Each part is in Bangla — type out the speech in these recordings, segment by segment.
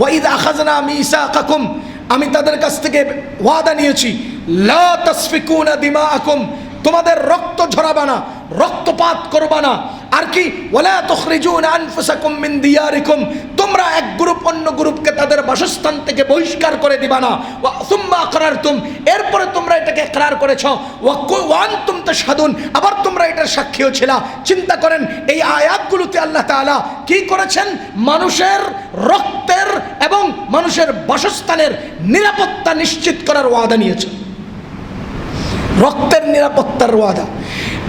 ওয়াইদ আখাজনা মিসাকাকুম, আমি তাদের কাছ থেকে ওয়াদা নিয়েছি, লা তাসফিকুনা দিমাআকুম, তোমাদের রক্ত ঝরাবা না রক্তপাত করবা না আর কি, ওয়ালা তুখরিজুনা আনফুসাকুম মিন দিয়ারিকুম, তোমরা এক গ্রুপ অন্য গ্রুপকে তাদের বাসস্থান থেকে বহিষ্কার করে দিবা না ওয়া সুম্মা আকরারতুম, এরপরে তোমরা এটাকে ইকরার করেছ, ওয়া আনতুম তাশহাদুন, আবার তোমরা এটার সাক্ষীও ছিলা, চিন্তা করেন, এই আয়াতগুলোতে আল্লাহ তাআলা কি করেছেন? মানুষের রক্তের এবং মানুষের বাসস্থানের নিরাপত্তা নিশ্চিত করার ওয়াদা নিয়েছে। রক্তের নিরাপত্তার ওয়াদা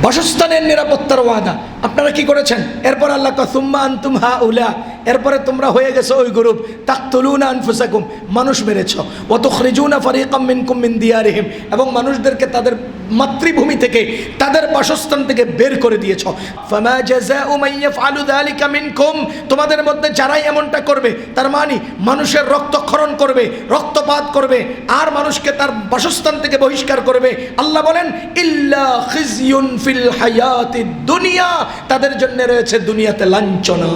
বাসস্থানের নিরাপত্তার ওয়াদা আপনারা কি করেছেন? এরপর আল্লাহ সুম্মা আনতুম হা উলা এরপরে তোমরা হয়ে গেছো ওই গ্রুপ। তাকতুলুনা আনফুসাকুম, মানুষ মেরেছ। অত খরিজুনা ফারিকাম মিনকুম মিন দিয়ারিহিম, এবং মানুষদেরকে তাদের মাতৃভূমি থেকে, তাদের বাসস্থান থেকে বের করে দিয়েছ। ফামা জাযাউ মান ইয়াফআলু যালিকা মিনকুম, তোমাদের মধ্যে যারাই এমনটা করবে, তার মানে মানুষের রক্তক্ষরণ করবে, রক্তপাত করবে, আর মানুষকে তার বাসস্থান থেকে বহিষ্কার করবে। আল্লাহ বলেন, ইল্লা খিজিয়ুন ফিল হায়াতিদ দুনিয়া তাদের জন্য রয়েছে দুনিয়াতে লাঞ্ছনা।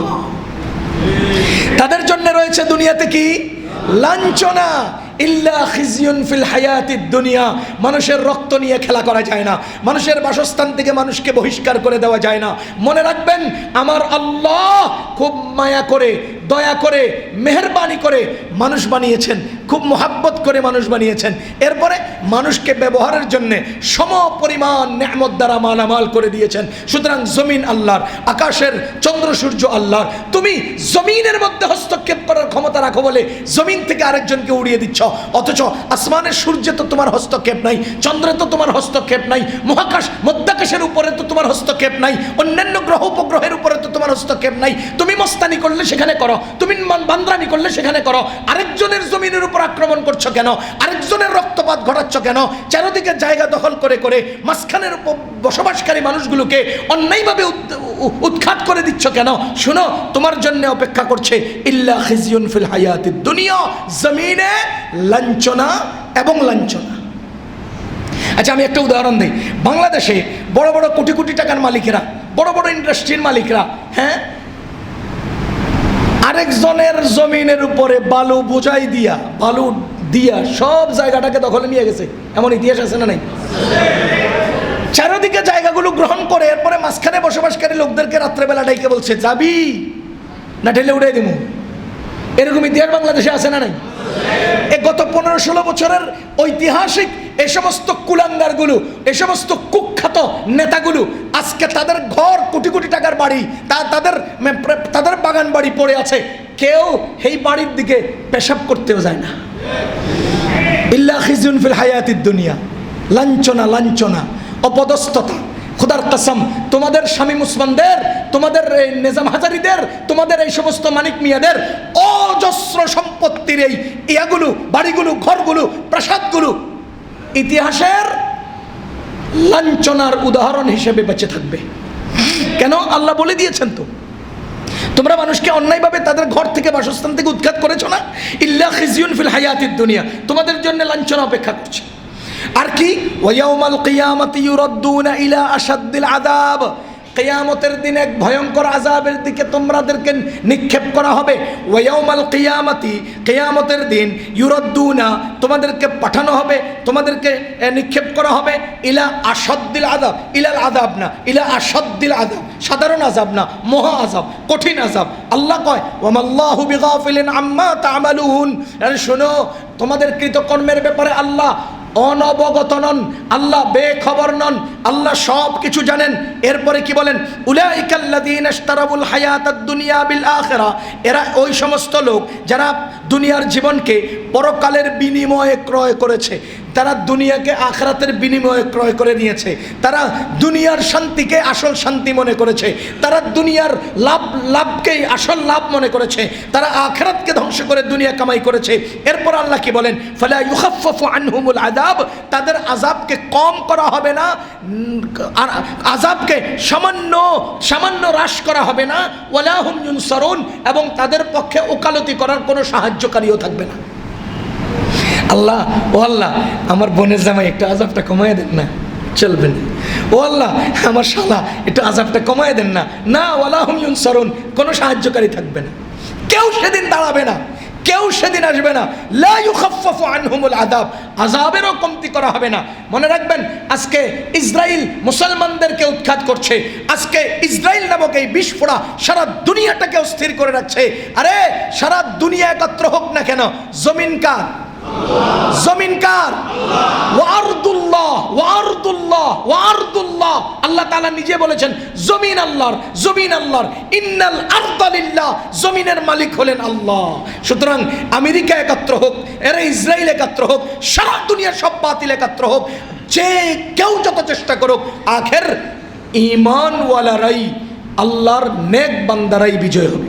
তাদের জন্য রয়েছে দুনিয়াতে কি? লাঞ্ছনা। ইল্লা খিজিয়ুন ফিল হায়াতিদ দুনিয়া। মানুষের রক্ত নিয়ে খেলা করা যায় না। মানুষের বাসস্থান থেকে মানুষকে বহিষ্কার করে দেওয়া যায় না। মনে রাখবেন, আমার আল্লাহ খুব মায়া করে দয়া করে, মেহরবানি করে মানুষ বানিয়েছেন, খুব মোহাব্বত করে মানুষ বানিয়েছেন। এরপরে মানুষকে ব্যবহারের জন্য সম পরিমাণ নেমত দ্বারা মালামাল করে দিয়েছেন। সুতরাং জমিন আল্লাহর, আকাশের চন্দ্র সূর্য আল্লাহর। তুমি জমিনের মধ্যে হস্তক্ষেপ করার ক্ষমতা রাখো বলে জমিন থেকে আরেকজনকে উড়িয়ে দিচ্ছ। অথচ আসমানের সূর্যে তো তোমার হস্তক্ষেপ নাই, চন্দ্রে তো তোমার হস্তক্ষেপ নাই, মহাকাশ, মধ্যাকাশের উপরে তো তোমার হস্তক্ষেপ নাই, অন্যান্য গ্রহ উপগ্রহের উপরে তো তোমার হস্তক্ষেপ নাই। তুমি মস্তানি করলে সেখানে করো। তুমি বান্দ্রামি করলে সেখানে করো। আরেকজনের জমিনের উপর আক্রমণ করছ কেন? আরেকজনের রক্তপাত ঘটাচ্ছ কেন? চারদিকে জায়গা দখল করে করে মাঝখানের বসবাসকারী মানুষগুলোকে অন্যায়ভাবে উৎখাত করে দিচ্ছ কেন? শুনো, তোমার জন্য অপেক্ষা করছে, ইল্লা খিজিয়ুন ফিল হায়াতিদ দুনিয়া, জমিনে লাঞ্ছনা এবং লাঞ্ছনা। আচ্ছা আমি একটা উদাহরণ দিই। বাংলাদেশে বড় বড় কোটি কোটি টাকার মালিকেরা, বড় বড় ইন্ডাস্ট্রির মালিকরা হ্যাঁ? আরেকজনের জমিনের উপরে বালু বোঝাই দিয়া, বালু দিয়া সব জায়গাটাকে দখলে নিয়ে গেছে। এমন ইতিহাস আছে না নাই? চারদিকে জায়গাগুলো গ্রহণ করে এরপরে মাঝখানে বসবাসকারী লোকদেরকে রাত্রেবেলা ডাইকে বলছে, যাবি না ঢেলে উড়ে দিব এরকম ইতিহাস বাংলাদেশে আছে না নাই? এ গত পনেরো ষোলো বছরের ঐতিহাসিক এই সমস্ত কুলাঙ্গারগুলো এই সমস্ত কুখ্যাত নেতাগুলো, আজকে তাদের ঘর কোটি কোটি টাকার বাড়ি, তা তাদের তাদের বাগান বাড়ি পড়ে আছে। কেউ এই বাড়ির দিকে পেশাব করতেও যায় না। ইল্লা খিজুন ফিল হায়াতিদ দুনিয়া। লাঞ্ছনা লাঞ্ছনা, অপদস্থতা, খুদার কাসাম তোমাদের স্বামী মুসলমানদের, তোমাদের এই নিজাম হাজারিদের, তোমাদের এই সমস্ত মানিক মিয়াদের অজস্র সম্পত্তির এই ইয়াগুলো, বাড়িগুলো, ঘরগুলো, প্রাসাদগুলো ইতিহাসের লাঞ্ছনার উদাহরণ হিসেবে বেঁচে থাকবে। কেন? আল্লাহ বলে দিয়েছেন তো। তোমরা মানুষকে অন্যায়ভাবে তাদের ঘর থেকে বাসস্থান থেকে উৎখাত করেছ না? ইল্লা খিজিউন ফিল হায়াতির দুনিয়া। তোমাদের জন্য লাঞ্ছনা অপেক্ষা করছে। আর কি? ওয়াউমাল কিয়ামাতি ইউরাদ্দুনা ইলা আশাদ্দিল আযাব। কিয়ামতের দিন এক ভয়ঙ্কর আযাবের দিকে তোমাদেরকে নিক্ষেপ করা হবে। ওয়াউমাল কিয়ামাতি, কিয়ামতের দিন ইউরাদ্দুনা, তোমাদেরকে পাঠানো হবে, তোমাদেরকে নিক্ষেপ করা হবে। ইলা আসাদ্দিল আযাব, ইলাল আযাব না, ইলা আসাদ্দিল আযাব, সাধারণ আজাব না, মহা আযাব, কঠিন আজাব আল্লাহ কয়, ওয়ামাল্লাহু বিগাফিলিন আম্মা তা'মালুন। শোনো, তোমাদের কৃতকর্মের ব্যাপারে আল্লাহ অনবগত নন, আল্লাহ বেখবর নন, আল্লাহ সব কিছু জানেন। এরপরে কি বলেন? উলাইকাল্লাযীন ইশতারাবুল হায়াতাদ দুনিয়া বিল আখিরা। এরা ওই সমস্ত লোক যারা দুনিয়ার জীবনকে পরকালের বিনিময়ে ক্রয় করেছে, তারা দুনিয়াকে আখরাতের বিনিময়ে ক্রয় করে নিয়েছে, তারা দুনিয়ার শান্তিকে আসল শান্তি মনে করেছে, তারা দুনিয়ার লাভ, লাভকেই আসল লাভ মনে করেছে, তারা আখরাতকে ধ্বংস করে দুনিয়া কামাই করেছে। এরপর আল্লাহ কি বলেন? ফলে ইউখাফফু আনহুমুল আযাব তাদের আযাবকে কম করা হবে না আযাবকে সামান্য সামান্য হ্রাস করা হবে না। ওয়ালা হুম ইউনসারুন, এবং তাদের পক্ষে ওকালতি করার কোনো সাহায্যকারীও থাকবে না। আল্লাহ, ও আল্লাহ, আমার বোনের জামাই একটু আজাবটা কমায় দেন না, চলবে না। ও আল্লাহ, আমার শালা, একটু আজাবটা কমায় দেন না। না ওয়ালা হুম সরুন কোনো সাহায্যকারী থাকবে না। কেউ সেদিন দাঁড়াবে না। কেউ সেদিন আসবে না। লা ইউখাফফাফু আনহুমুল আযাব। আযাবেরও কমতি করা হবে না। মনে রাখবেন, আজকে ইসরায়েল মুসলমানদেরকে উৎখাত করছে। আজকে ইসরায়েল নামক এই বিস্ফোরা সারা দুনিয়াটাকে অস্থির করে রাখছে। আরে, সারা দুনিয়া একত্র হোক না কেন, জমিন কার? জমিন কার? ওয়ারদুল্লাহ ওয়ারদুল্লাহ ওয়ারদুল্লাহ আল্লাহ তাআলা নিজে বলেছেন, জমিন আল্লাহর জমিন আল্লাহর। ইন্নাল আরদালিল্লাহ জমিনের মালিক হলেন আল্লাহ। সুতরাং আমেরিকা একাত্র হোক, এরা ইসরায়েল একাত্র হোক, সারা দুনিয়ার সব বাতিল একাত্র হোক, যে কেউ যত চেষ্টা করুক, আখের ইমানওয়ালারাই আল্লাহর নেক বান্দারাই বিজয় হবে।